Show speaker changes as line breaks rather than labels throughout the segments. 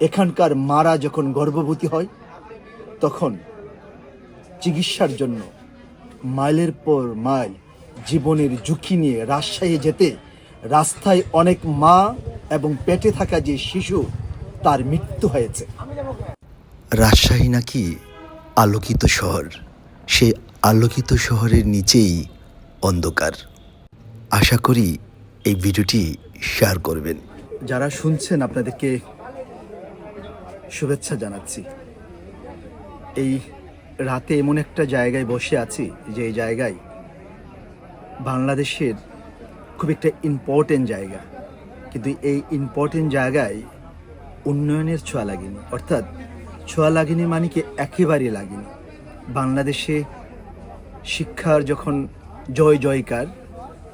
এখানকার মারা যখন গর্ভবতী হয় তখন চিকিৎসার জন্য মাইলের পর মাইল জীবনের ঝুঁকি নিয়ে রাজশাহী যেতে রাস্তায় অনেক মা এবং পেটে থাকা যে শিশু তার মৃত্যু হয়েছে। রাজশাহী নাকি আলোকিত শহর? সেই আলোকিত শহরের নিচেই অন্ধকার। আশা করি এই ভিডিওটি শেয়ার করবেন। যারা শুনছেন আপনাদেরকে শুভেচ্ছা জানাচ্ছি। এই রাতে এমন একটা জায়গায় বসে আছি যে জায়গায় বাংলাদেশের খুব একটা ইম্পর্টেন্ট জায়গা। কিন্তু এই ইম্পর্টেন্ট জায়গায় উন্নয়নের ছোঁয়া লাগেনি। অর্থাৎ ছোঁয়া লাগেনি মানে কি একেবারেই লাগেনি। বাংলাদেশে শিক্ষার যখন জয় জয়কার,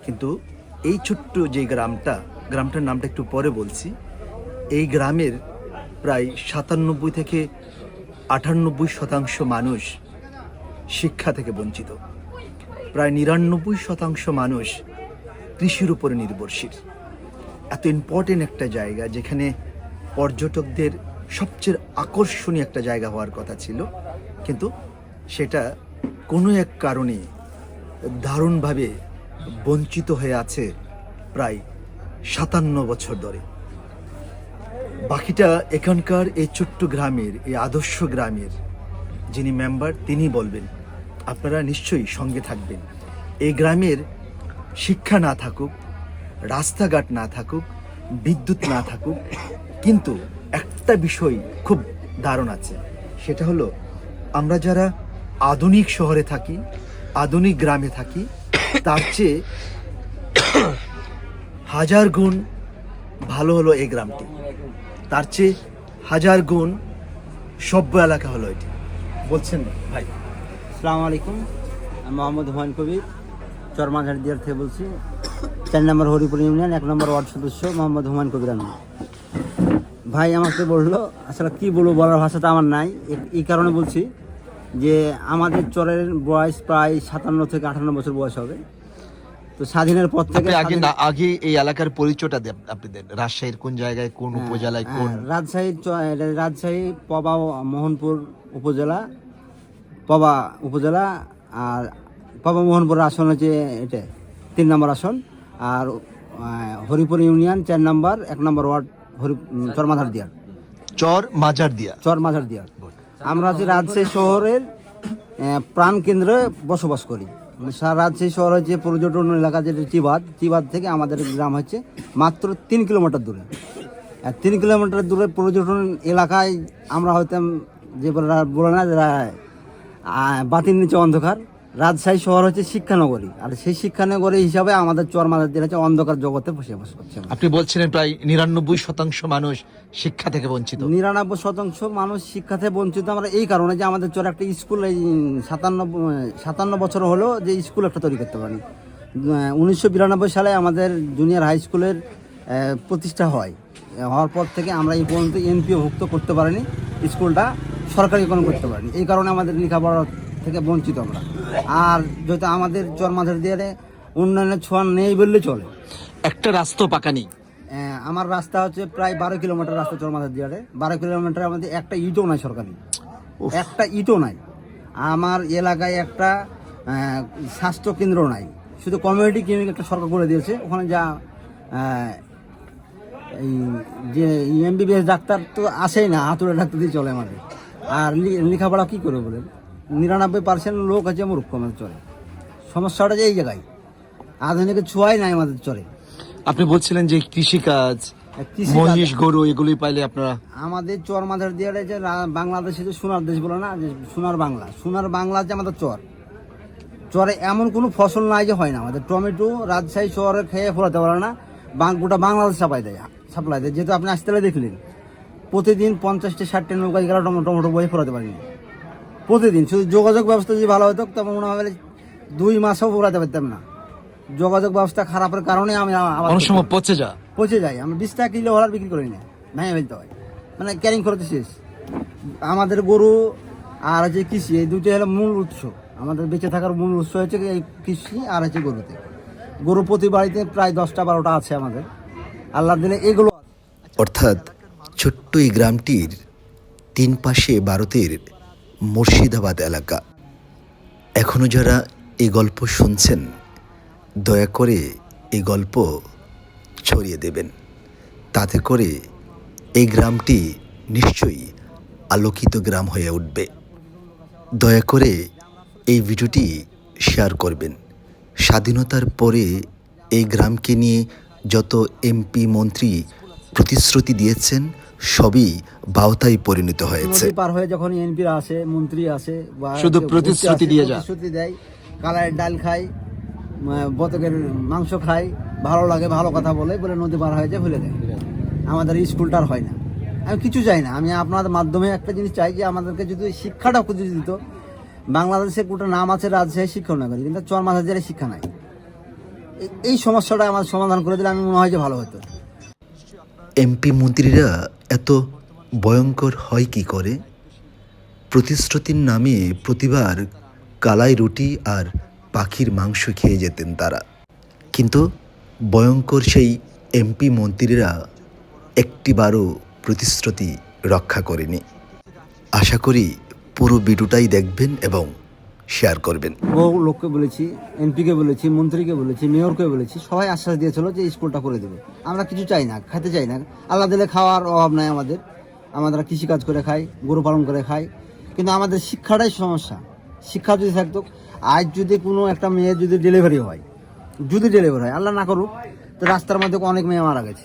কিন্তু এই ছোট্ট যে গ্রামটা, গ্রামটার নামটা একটু পরে বলছি, এই গ্রামের প্রায় সাতানব্বই থেকে আটানব্বই শতাংশ মানুষ শিক্ষা থেকে বঞ্চিত। প্রায় নিরানব্বই শতাংশ মানুষ কৃষির উপরে নির্ভরশীল। এত ইম্পর্টেন্ট একটা জায়গা যেখানে পর্যটকদের সবচেয়ে আকর্ষণীয় একটা জায়গা হওয়ার কথা ছিল। কিন্তু সেটা কোনো এক কারণে দারুণভাবে বঞ্চিত হয়ে আছে প্রায় সাতান্ন বছর ধরে। বাকিটা এখানকার এই ছোট্ট গ্রামের, এই আদর্শ গ্রামের যিনি মেম্বার তিনি বলবেন, আপনারা নিশ্চয়ই সঙ্গে থাকবেন। এই গ্রামের শিক্ষা না থাকুক, রাস্তাঘাট না থাকুক, বিদ্যুৎ না থাকুক, কিন্তু একটা বিষয় খুব দারুণ আছে। সেটা হলো, আমরা যারা আধুনিক শহরে থাকি, আধুনিক গ্রামে থাকি, তার চেয়ে হাজার গুণ ভালো হলো এই গ্রামটি। তার চেয়ে হাজার গুণ সভ্য এলাকা হলো এটি। বলছেন ভাই।
আসসালামু আলাইকুম। আমি মোহাম্মদ হুমায়ুন কবির চরমাঝাড় দিয়ার থেকে বলছি। চার নম্বর হরিপুর ইউনিয়ন, এক নম্বর ওয়ার্ড সদস্য মোহাম্মদ হুমায়ুন কবির আমি ভাই আমাকে বলল, আসলে কি বলব বলার ভাষা তো আমার নাই। এই কারণে বলছি যে আমাদের চরের বয়স প্রায় সাতান্ন থেকে আটান্ন বছর বয়স হবে। তো স্বাধীনের পর থেকে
আগে না আগে এই এলাকার পরিচয়টা দেন আপনি দেন। রাজশাহীর কোন জায়গায় কোন উপজেলায় কোন
হ্যাঁ, রাজশাহী রাজশাহী পবা মোহনপুর উপজেলা পবা উপজেলা আর পবা মোহনপুর আসন হচ্ছে এটা তিন নম্বর আসন আর হরিপুর ইউনিয়ন চার নম্বর এক নম্বর ওয়ার্ড হরি উম, চরমাধার দিয়ার।
চর মাজার দিয়া
চর মাঝার দিয়ার। আমরা হচ্ছে রাজশাহী শহরের প্রাণ কেন্দ্রে বসবাস করি। রাজশাহী শহর হচ্ছে পর্যটন এলাকা যেটা চিবাদ চিবাদ থেকে আমাদের গ্রাম হচ্ছে মাত্র তিন কিলোমিটার দূরে। আর তিন কিলোমিটার দূরে পর্যটন এলাকায় আমরা হয়তো যে বলে না- বাতির নিচে অন্ধকার। রাজশাহী শহর হচ্ছে শিক্ষানগরী। আর সেই শিক্ষানগরী হিসাবে আমাদের চর মাঝার দিয়ার হচ্ছে অন্ধকার জগতে বসবাস করছে আমরা।
আপনি বলছিলেন প্রায় নিরানব্বই শতাংশ মানুষ শিক্ষা থেকে বঞ্চিত।
নিরানব্বই শতাংশ মানুষ শিক্ষা থেকে বঞ্চিত আমরা এই কারণে যে আমাদের চর একটা স্কুল এই সাতান্ন সাতান্ন বছর হলো যে স্কুল একটা তৈরি করতে পারি উনিশশো বিরানব্বই সালে আমাদের জুনিয়র হাই স্কুলের প্রতিষ্ঠা হয়। হওয়ার পর থেকে আমরা এই পর্যন্ত এনপিও ভুক্ত করতে পারিনি স্কুলটা সরকারিকরণ করতে পারিনি। এই কারণে আমাদের লেখাপড়া থেকে বঞ্চিত আমরা। আর যেহেতু আমাদের চর মাঝের দিয়ে উন্নয়নের ছোঁয়া নেই বললে চলে।
একটা রাস্তা পাকা নেই।
আমার রাস্তা হচ্ছে প্রায় বারো কিলোমিটার রাস্তা চরমাথা দিয়ারে বারো কিলোমিটার মধ্যে একটা ইটও নাই সরকারি। একটা ইটও নাই। আমার এলাকায় একটা স্বাস্থ্য কেন্দ্র নাই। শুধু কমিউনিটি ক্লিনিক একটা সরকার করে দিয়েছে। ওখানে যা এই যে এমবিবিএস ডাক্তার তো আসেই না হাতুড়ে ডাক্তার দিয়ে চলে আমাদের। আর লেখাপড়া কী করে বলেন? নিরানব্বই পার্সেন্ট লোক আছে মূর্খ আমাদের চলে। সমস্যাটা যে এই জায়গায়। আধুনিকের ছোঁয়াই নাই আমাদের চলে।
আপনি বলছিলেন যে কৃষিকাজ মহিষ গরু এগুলি পাইলে আপনারা
আমাদের চর মাঝার দিয়ে যে বাংলাদেশে যে সোনার দেশ বলে না যে সোনার বাংলা। সোনার বাংলা যে আমাদের চর। চরে এমন কোনো ফসল নাই যে হয় না। আমাদের টমেটো রাজশাহী শহরে খেয়ে ফোরাতে পারে না। বাং- গোটা বাংলাদেশ সাপ্লাই দেয় সাপ্লাই দেয়। যেহেতু আপনি আসতে দেখলেন প্রতিদিন পঞ্চাশটা ষাটটা নৌকা গেলে টমেটো টমেটো বই ফোরাতে পারিনি। প্রতিদিন শুধু যোগাযোগ ব্যবস্থা যদি ভালো হতো তবে মনে হবে দুই মাসও ফোরাতে পারতাম না। যোগাযোগ ব্যবস্থা খারাপের কারণে আমি
অনেক সময় পচে যা
পচে যাই আমি বিশ টাকা কিলো হলার বিক্রি করি না। ভেঙে ফেলতে হয়। মানে ক্যারিং করতে শেষ। আমাদের গরু আর হচ্ছে কৃষি এই দুটো হলো মূল উৎস। আমাদের বেঁচে থাকার মূল উৎস হচ্ছে এই কৃষি আর হচ্ছে গরুতে। গরু প্রতি বাড়িতে প্রায় দশটা বারোটা আছে আমাদের। আল্লাহ দিলে এগুলো
অর্থাৎ
ছোট্ট এই গ্রামটির তিন পাশে ভারতের মুর্শিদাবাদ এলাকা। এখনও যারা এই গল্প শুনছেন, দয়া করে এই গল্প ছড়িয়ে দেবেন। তাতে করে এই গ্রামটি নিশ্চয়ই আলোকিত গ্রাম হয়ে উঠবে। দয়া করে এই ভিডিওটি শেয়ার করবেন। স্বাধীনতার পরে এই গ্রামকে নিয়ে যত এমপি, মন্ত্রী প্রতিশ্রুতি দিয়েছেন সবই বাওতায় পরিণত হয়েছে।
নদী পার হয়ে যখন এনপিরা আসে মন্ত্রী আসে বা
শুধু প্রতিশ্রুতি দিয়ে যায়।
প্রতিশ্রুতি দেয় কালারের ডাল খায় বতকের মাংস খায় ভালো লাগে ভালো কথা বলে বলে নদী পার হয়ে যায় ভুলে দেয় আমাদের স্কুলটার হয় না। আমি কিছু চাই না আমি আপনাদের মাধ্যমে একটা জিনিস চাই যে আমাদেরকে যদি শিক্ষাটা যদি দিত বাংলাদেশে কোটা নাম আছে রাজশাহী শিক্ষা নগরী কিন্তু চর মাস হাজারে শিক্ষা নাই। এই- এই সমস্যাটা আমার সমাধান করে দিলে আমি মনে হয় যে ভালো হতো।
এমপি মন্ত্রীরা এত ভয়ঙ্কর হয় কি করে? প্রতিশ্রুতির নামে প্রতিবার কালাই রুটি আর পাখির মাংস খেয়ে যেতেন তারা। কিন্তু ভয়ঙ্কর সেই এমপি মন্ত্রীরা একটিবারও প্রতিশ্রুতি রক্ষা করেনি। আশা করি পুরো ভিডিওটাই দেখবেন এবং শেয়ার করবেন।
বহু লোককে বলেছি, এমপিকে বলেছি, মন্ত্রীকে বলেছি, মেয়রকে বলেছি, সবাই আশ্বাস দিয়েছিল যে স্কুলটা করে দেবে। আমরা কিছু চাই না, খেতে চাই না। আল্লাহ দিলে খাওয়ার অভাব নাই আমাদের। আমরা কৃষিকাজ করে খাই, গরু পালন করে খাই। কিন্তু আমাদের শিক্ষাটাই সমস্যা। শিক্ষা যদি থাকতো, আজ যদি কোনো একটা মেয়ে যদি ডেলিভারি হয়, যদি ডেলিভারি হয়, আল্লাহ না করুক, তো রাস্তার মধ্যে অনেক মেয়ে মারা গেছে।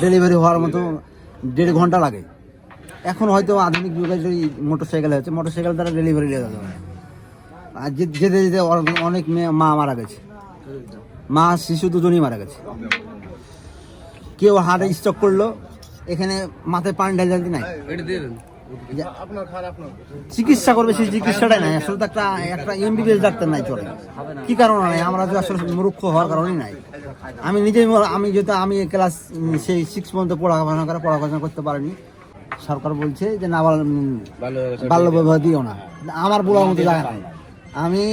ডেলিভারি হওয়ার মতো দেড় ঘণ্টা লাগে। এখন হয়তো আধুনিক যুগে যদি মোটর সাইকেল হয়েছে মোটর সাইকেল দ্বারা ডেলিভারি দেওয়া যাবে। আর যেতে যেতে অনেক মেয়ে মা মারা গেছে। মা শিশু দুজনই মারা গেছে। কেউ হার্টে স্ট্রোক করল এখানে মাথায় পানি ঢাল ঢালতে নাই। চিকিৎসা করবে সেই চিকিৎসাটাই নাই। আসলে তো একটা একটা এমবিবিএস ডাক্তার নাই চলে কি কারণে নাই? আমরা তো আসলে মূর্খ হওয়ার কারণেই নাই। আমি নিজেই আমি যেহেতু আমি ক্লাস সেই সিক্স পর্যন্ত পড়াশোনা করে পড়াশোনা করতে পারিনি। সরকার বলছে যে না বাল্য বিবাহ দিও না। আমার বলার মতো জায়গা নাই। আমি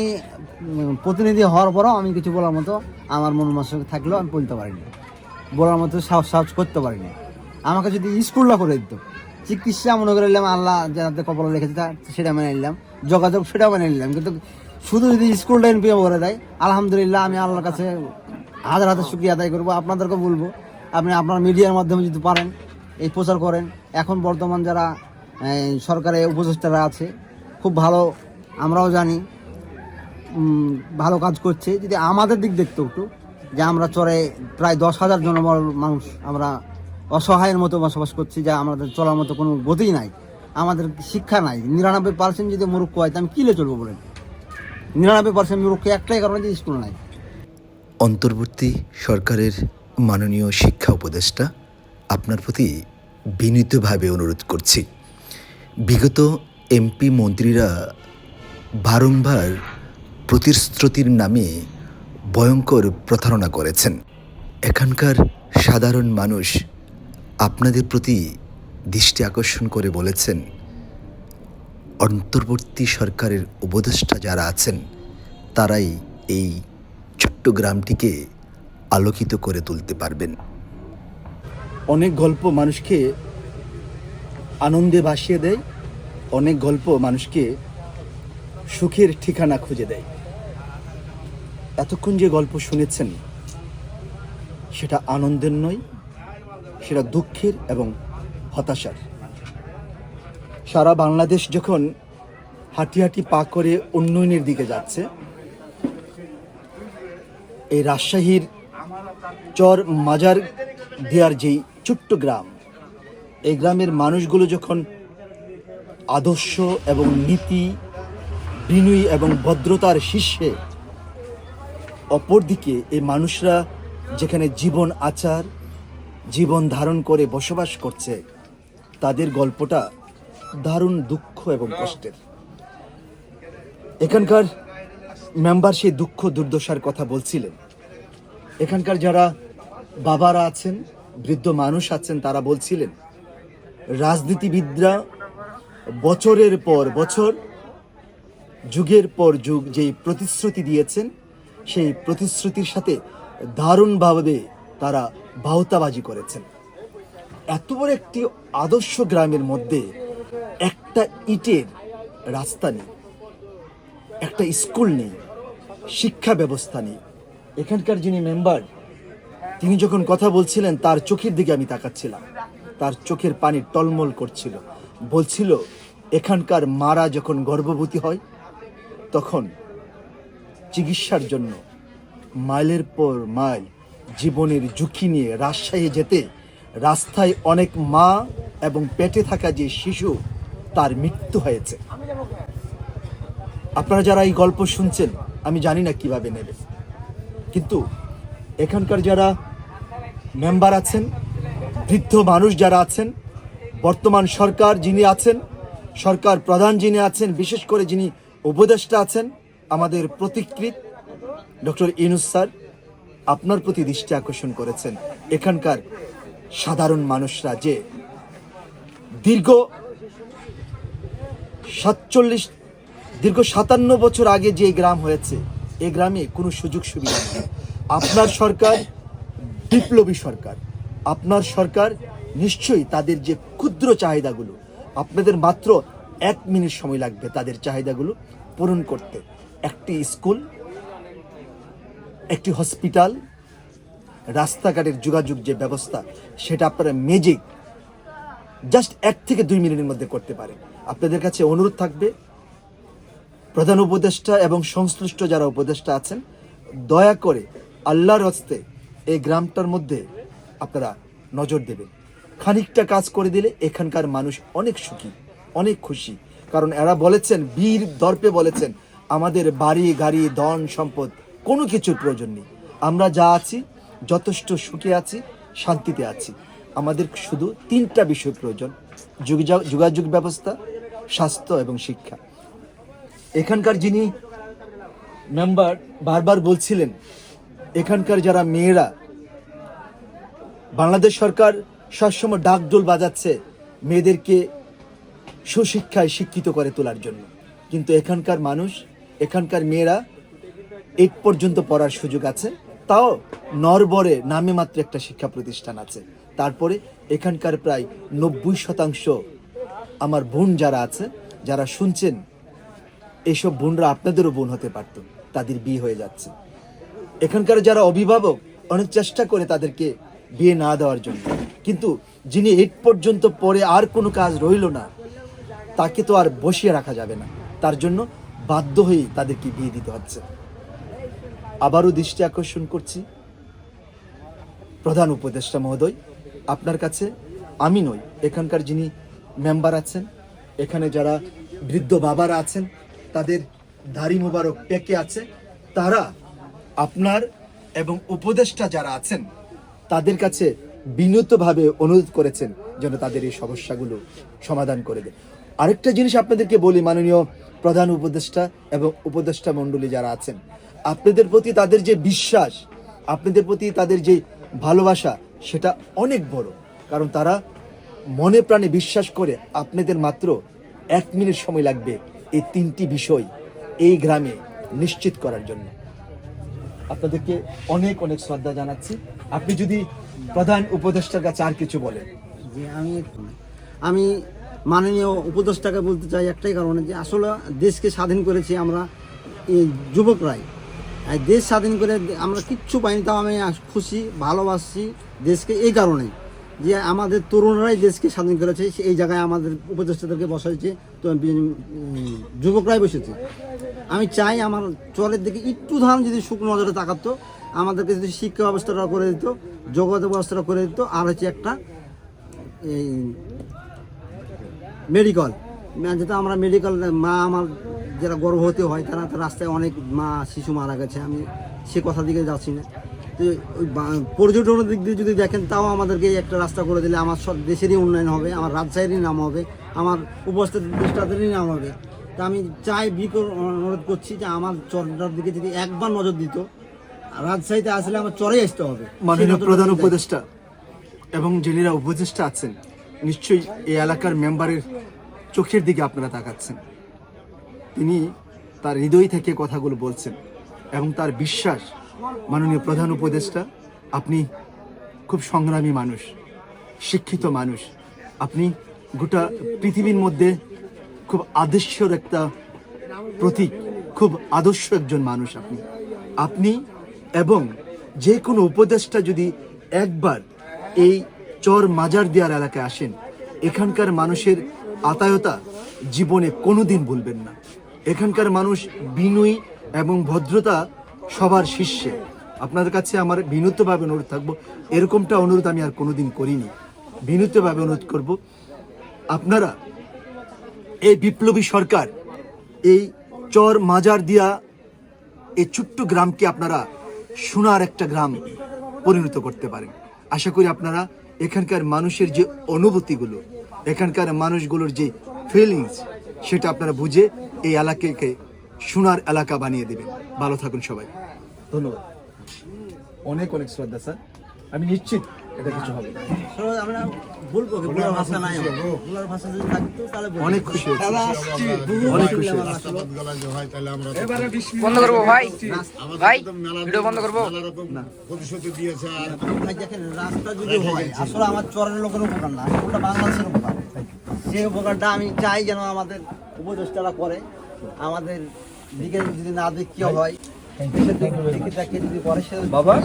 প্রতিনিধি হওয়ার পরও আমি কিছু বলার মতো আমার মন মাসে থাকলেও আমি বলতে পারিনি। বলার মতো সাহস সাহস করতে পারিনি। আমাকে যদি স্কুলটা করে দিত চিকিৎসা মনে করে নিলাম আল্লাহ যাতে কপালে রেখেছে তা সেটা মেনে নিলাম। যোগাযোগ সেটা মেনে নিলাম। কিন্তু শুধু যদি স্কুলটা এনপিএম করে দেয় আলহামদুলিল্লাহ আমি আল্লাহর কাছে হাজার হাজার শুক্রিয়া আদায় করব। আপনাদেরকে বলব আপনি আপনার মিডিয়ার মাধ্যমে যদি পারেন এই প্রচার করেন। এখন বর্তমান যারা এই, সরকারের উপদেষ্টারা আছে খুব ভালো আমরাও জানি। ভালো কাজ করছে। যদি আমাদের দিক দেখতো একটু, যে আমরা চরে প্রায় দশ হাজার জনবল মানুষ আমরা অসহায়ের মতো বসবাস করছি, যা আমাদের চলার মতো কোনো গতিই নাই, আমাদের শিক্ষা নাই। নিরানব্বই পার্সেন্ট যদি মুরুক্ষ হয়, তা আমি কিলে চলবো বলেন? নিরানব্বই পার্সেন্ট মুরুক্ষ একটাই কারণে যে স্কুল নাই।
অন্তর্বর্তী সরকারের মাননীয় শিক্ষা উপদেষ্টা আপনার প্রতি বিনীতভাবে অনুরোধ করছি। বিগত এমপি মন্ত্রীরা বারংবার প্রতিশ্রুতির নামে ভয়ঙ্কর প্রতারণা করেছেন। এখানকার সাধারণ মানুষ আপনাদের প্রতি দৃষ্টি আকর্ষণ করে বলেছেন, অন্তর্বর্তী সরকারের উপদেষ্টা যারা আছেন, তারাই এই ছোট্ট গ্রামটিকে আলোকিত করে তুলতে পারবেন।
অনেক গল্প মানুষকে আনন্দে ভাসিয়ে দেয়, অনেক গল্প মানুষকে সুখের ঠিকানা খুঁজে দেয়। এতক্ষণ যে গল্প শুনেছেন, সেটা আনন্দের নয়, সেটা দুঃখের এবং হতাশার। সারা বাংলাদেশ যখন হাঁটি হাঁটি পা করে উন্নয়নের দিকে যাচ্ছে, এই রাজশাহীর চর মাজার দেয়ার যেই ছোট্ট গ্রাম, এই গ্রামের মানুষগুলো যখন আদর্শ এবং নীতি বিনয়ী এবং ভদ্রতার শীর্ষে। অপরদিকে এই মানুষরা যেখানে জীবন আচার, জীবন ধারণ করে বসবাস করছে, তাদের গল্পটা দারুণ দুঃখ এবং কষ্টের। এখানকার মেম্বার সেই দুঃখ দুর্দশার কথা বলছিলেন। এখানকার যারা বাবারা আছেন, বৃদ্ধ মানুষ আছেন, তারা বলছিলেন, রাজনীতিবিদরা বছরের পর বছর যুগের পর যুগ যেই প্রতিশ্রুতি দিয়েছেন, সেই প্রতিশ্রুতির সাথে দারুণভাবে তারা বাহতাবাজি করেছেন। এত বড় একটি আদর্শ গ্রামের মধ্যে একটা ইটের রাস্তা নেই, একটা স্কুল নেই, শিক্ষা ব্যবস্থা নেই। এখানকার যিনি মেম্বার, তিনি যখন কথা বলছিলেন, তার চোখের দিকে আমি তাকাচ্ছিলাম। তার চোখের পানি টলমল করছিল। বলছিল, এখানকার মারা যখন গর্ভবতী হয় তখন চিকিৎসার জন্য মাইলের পর মাইল জীবনের ঝুঁকি নিয়ে রাজশাহী যেতে রাস্তায় অনেক মা এবং পেটে থাকা যে শিশু, তার মৃত্যু হয়েছে। আপনারা যারা এই গল্প শুনছেন, আমি জানি না কীভাবে নেবে কিন্তু এখানকার যারা মেম্বার আছেন, বৃদ্ধ মানুষ যারা আছেন, বর্তমান সরকার যিনি আছেন, সরকার প্রধান যিনি আছেন, বিশেষ করে যিনি উপদেষ্টা আছেন আমাদের প্রতিকৃত ডক্টর ইনুস স্যার। আপনার প্রতি দৃষ্টি আকর্ষণ করেছেন এখানকার সাধারণ মানুষরা যে দীর্ঘ সাতচল্লিশ, দীর্ঘ সাতান্ন বছর আগে যে গ্রাম হয়েছে এই গ্রামে কোনো সুযোগ সুবিধা নেই। আপনার সরকার বিপ্লবী সরকার। আপনার সরকার নিশ্চয়ই তাদের যে ক্ষুদ্র চাহিদাগুলো, আপনাদের মাত্র এক মিনিট সময় লাগবে তাদের চাহিদাগুলো পূরণ করতে। একটি স্কুল, একটি হসপিটাল, রাস্তাঘাটের যোগাযোগ যে ব্যবস্থা, সেটা আপনারা ম্যাজিক জাস্ট এক থেকে দুই মিনিটের মধ্যে করতে পারে আপনাদের কাছে অনুরোধ থাকবে, প্রধান উপদেষ্টা এবং সংশ্লিষ্ট যারা উপদেষ্টা আছেন, দয়া করে আল্লাহর হস্তে এই গ্রামটার মধ্যে আপনারা নজর দেবেন। খানিকটা কাজ করে দিলে এখানকার মানুষ অনেক সুখী। অনেক খুশি। কারণ এরা বলেছেন, বীর দর্পে বলেছেন, আমাদের বাড়ি, গাড়ি, ধন, সম্পদ, কোনো কিছুর প্রয়োজন নেই। আমরা যা আছি, যথেষ্ট সুখে আছি, শান্তিতে আছি। আমাদের শুধু তিনটা বিষয় প্রয়োজন যোগা- যোগাযোগ ব্যবস্থা, স্বাস্থ্য এবং শিক্ষা। এখানকার যিনি মেম্বার বারবার বলছিলেন, এখানকার যারা মেয়েরা, বাংলাদেশ সরকার সবসময় ডাকডোল বাজাচ্ছে, মেয়েদেরকে সুশিক্ষায় শিক্ষিত করে তোলার জন্য। কিন্তু এখানকার মানুষ, এখানকার মেয়েরা এইট পর্যন্ত পড়ার সুযোগ আছে। তাও নরবরে নামে মাত্র একটা শিক্ষা প্রতিষ্ঠান আছে। তারপরে এখানকার প্রায় নব্বই শতাংশ আমার বোন যারা আছে, যারা শুনছেন, এসব বোনরা আপনাদেরও বোন হতে পারত, তাদের বিয়ে হয়ে যাচ্ছে। এখানকার যারা অভিভাবক, অনেক চেষ্টা করে তাদেরকে বিয়ে না দেওয়ার জন্য। কিন্তু যিনি এইট পর্যন্ত পরে আর কোনো কাজ রইল না তাকে তো আর বসিয়ে রাখা যাবে না। তার জন্য বাধ্য হয়েই তাদেরকে বিয়ে দিতে হচ্ছে। আবারও দৃষ্টি আকর্ষণ করছি। প্রধান উপদেষ্টা মহোদয়, আপনার কাছে আমি নই, এখানকার যিনি মেম্বার আছেন, এখানে যারা বৃদ্ধ বাবারা আছেন, তাদের দাড়ি মোবারক পেকে আছে, তারা, আপনার এবং উপদেষ্টা যারা আছেন, তাদের কাছে বিনীতভাবে অনুরোধ করেছেন যেন তাদের এই সমস্যাগুলো সমাধান করে দেয় আরেকটা জিনিস আপনাদেরকে বলি, মাননীয় প্রধান উপদেষ্টা এবং উপদেষ্টা মণ্ডলী যারা আছেন, আপনাদের প্রতি তাদের যে বিশ্বাস, আপনাদের প্রতি তাদের যে ভালোবাসা, সেটা অনেক বড়। কারণ তারা মনে প্রাণে বিশ্বাস করে আপনাদের মাত্র এক মিনিট সময় লাগবে এই তিনটি বিষয় এই গ্রামে নিশ্চিত করার জন্য। আপনাদেরকে অনেক অনেক শ্রদ্ধা জানাচ্ছি। আপনি যদি প্রধান উপদেষ্টার কাছে আর কিছু বলেন।
আমি আমি মাননীয় উপদেষ্টাকে বলতে চাই একটাই কারণে যে আসলে দেশকে স্বাধীন করেছি আমরা এই যুবকরাই। আর দেশ স্বাধীন করে আমরা কিচ্ছু পাইনি, তাও আমি খুশি ভালোবাসছি দেশকে এই কারণেই যে আমাদের তরুণরাই দেশকে স্বাধীন করেছে। এই জায়গায় আমাদের উপদেষ্টাদেরকে বসাইছে, তো যুবকরাই বসেছে। আমি চাই আমার চরের দিকে একটু ধান যদি শুকনো নজরে তাকাতো, আমাদেরকে যদি শিক্ষা ব্যবস্থাটা করে দিত, যোগাযোগ ব্যবস্থাটা করে দিত, আর হচ্ছে একটা এই মেডিকেল যেটা আমরা মেডিকেল মা আমার যারা গর্ভবতী হয় তারা তো রাস্তায় অনেক মা শিশু মারা গেছে। আমি সে কথা দিকে যাচ্ছি না। তো ওই পর্যটনের দিক দিয়ে যদি দেখেন তাও আমাদেরকে একটা রাস্তা করে দিলে আমার সব দেশেরই উন্নয়ন হবে আমার রাজশাহীরই নাম হবে আমার উপস্থিত দেশটাদেরই নাম হবে। তা আমি চাই বিকল অনুরোধ করছি যে আমার চরটার দিকে যদি একবার নজর দিত রাজশাহীতে আসলে আমার চরেই আসতে হবে।
মাননীয় প্রধান উপদেষ্টা এবং যিনিরা উপদেষ্টা আছেন নিশ্চয়ই এই এলাকার মেম্বারের চোখের দিকে আপনারা তাকাচ্ছেন। তিনি তার হৃদয় থেকে কথাগুলো বলছেন এবং তার বিশ্বাস মাননীয় প্রধান উপদেষ্টা, আপনি খুব সংগ্রামী মানুষ, শিক্ষিত মানুষ। আপনি গোটা পৃথিবীর মধ্যে খুব আদর্শর একটা প্রতীক, খুব আদর্শ একজন মানুষ আপনি। আপনি এবং যে কোনো উপদেষ্টা যদি একবার এই চর মাজার দেওয়ার এলাকায় আসেন। এখানকার মানুষের আতায়তা জীবনে কোনোদিন ভুলবেন না। এখানকার মানুষ বিনয়ী এবং ভদ্রতা সবার শীর্ষে আপনাদের কাছে আমার বিনীতভাবে অনুরোধ থাকব। এরকমটা অনুরোধ আমি আর কোনোদিন করিনি। বিনীতভাবে অনুরোধ করব, আপনারা এই বিপ্লবী সরকার, এই চর মাজার দিয়া এই ছোট্ট গ্রামকে আপনারা সোনার একটা গ্রাম পরিণত করতে পারেন। আশা করি আপনারা এখানকার মানুষের যে অনুভূতিগুলো, এখানকার মানুষগুলোর যে ফিলিংস সেটা আপনারা বুঝে এই এলাকাকে সোনার এলাকা বানিয়ে দেবেন। ভালো থাকুন সবাই। ধন্যবাদ। অনেক অনেক শ্রদ্ধা, স্যার। আমি নিশ্চিত এটা কিছু হবে
আমরা ভাষা নাই আমার। বুলার ভাষা যদি থাকতো তাহলে
অনেক খুশি হয়েছি।
তাহলে আসছি, বহু
অনেক
মিছিল
খুশি
আমার
বন্ধ করব ভাই। ভাই ভিডিও বন্ধ করব।
ভাই দেখেন, রাস্তা যদি হয় আসলে আমার চরের লোকের উপকার না ওটা বাংলাদেশের উপকার। সেই উপকারটা আমি চাই যেন আমাদের উপদেষ্টারা করে আমাদের দিকে যদি না দেখিও হয়
বাবা?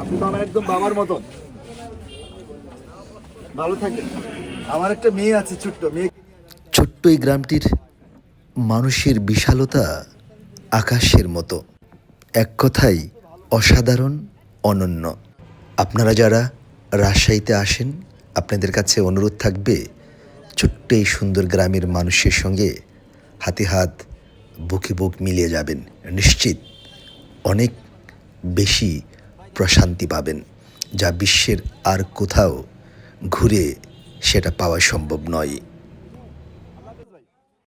আপনি তো আমার একদম বাবার মতন। ভালো থাকেন। আমার একটা মেয়ে আছে, ছোট্ট মেয়ে।
ছোট্ট এই গ্রামটির মানুষের বিশালতা আকাশের মতো। এক কথাই অসাধারণ, অনন্য। আপনারা যারা রাজশাহীতে আসেন, আপনাদের কাছে অনুরোধ থাকবে, ছোট্ট এই সুন্দর গ্রামের মানুষের সঙ্গে হাতে হাত, বুকে বুক মিলিয়ে যাবেন। নিশ্চিত অনেক বেশি প্রশান্তি পাবেন যা বিশ্বের আর কোথাও ঘুরে সেটা পাওয়া সম্ভব নয়।